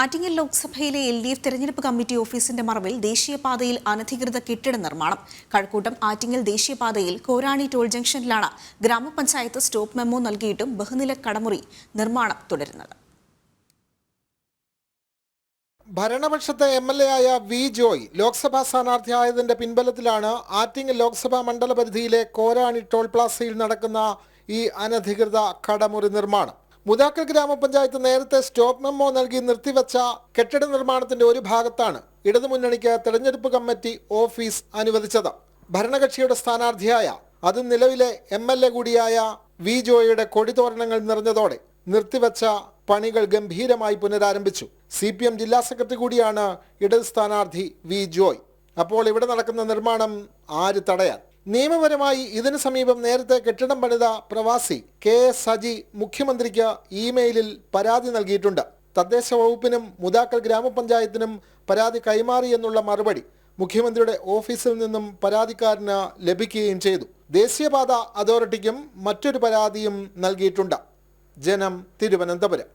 ആറ്റിങ്ങൽ ലോക്സഭയിലെ L D F തെരഞ്ഞെടുപ്പ് committee ഓഫീസിന്റെ മറവിൽ ദേശീയപാതയിൽ അനധികൃത കെട്ടിട നിർമ്മാണം. കഴക്കൂട്ടം ആറ്റിങ്ങൽ ദേശീയപാതയിൽ കോരാണി ടോൾ ജംഗ്ഷനിലാണ് ഗ്രാമപഞ്ചായത്ത് സ്റ്റോപ്പ് മെമ്മോ നൽകിയിട്ടും ബഹുനില കടമുറി നിർമ്മാണം തുടരുന്നത്. ഭരണപക്ഷത്തെ എം എൽ എ ആയ വി ജോയ് ലോക്സഭാ സ്ഥാനാർത്ഥിയായതിന്റെ പിൻബലത്തിലാണ് ആറ്റിങ്ങൽ ലോക്സഭാ മണ്ഡല പരിധിയിലെ കോരാണി ടോൾ പ്ലാസയിൽ നടക്കുന്ന ഈ അനധികൃത കടമുറി നിർമ്മാണം. മുതാക്കൽ ഗ്രാമപഞ്ചായത്ത് നേരത്തെ സ്റ്റോപ്പ് മെമ്മോ നൽകി നിർത്തിവെച്ച കെട്ടിട നിർമ്മാണത്തിന്റെ ഒരു ഭാഗത്താണ് ഇടതുമുന്നണിക്ക് തെരഞ്ഞെടുപ്പ് കമ്മിറ്റി ഓഫീസ് അനുവദിച്ചത്. ഭരണകക്ഷിയുടെ സ്ഥാനാർത്ഥിയായ അത് നിലവിലെ എം എൽ എ കൂടിയായ വി ജോയുടെ കൊടിതോരണങ്ങൾ നിറഞ്ഞതോടെ നിർത്തിവെച്ച പണികൾ ഗംഭീരമായി പുനരാരംഭിച്ചു. സി പി എം ജില്ലാ സെക്രട്ടറി കൂടിയാണ് ഇടത് സ്ഥാനാർത്ഥി വി ജോയ്. അപ്പോൾ ഇവിടെ നടക്കുന്ന നിർമ്മാണം ആര് തടയാൻ? നിയമപരമായി ഇതിനു സമീപം നേരത്തെ കെട്ടിടം പണിത പ്രവാസി കെ എസ് സജി മുഖ്യമന്ത്രിക്ക് ഇമെയിലിൽ പരാതി നൽകിയിട്ടുണ്ട്. തദ്ദേശ വകുപ്പിനും മുതാക്കൽ ഗ്രാമപഞ്ചായത്തിനും പരാതി കൈമാറി എന്നുള്ള മറുപടി മുഖ്യമന്ത്രിയുടെ ഓഫീസിൽ നിന്നും പരാതിക്കാരന് ലഭിക്കുകയും ചെയ്തു. ദേശീയപാത അതോറിറ്റിക്കും മറ്റൊരു പരാതിയും നൽകിയിട്ടുണ്ട്. ജനം തിരുവനന്തപുരം.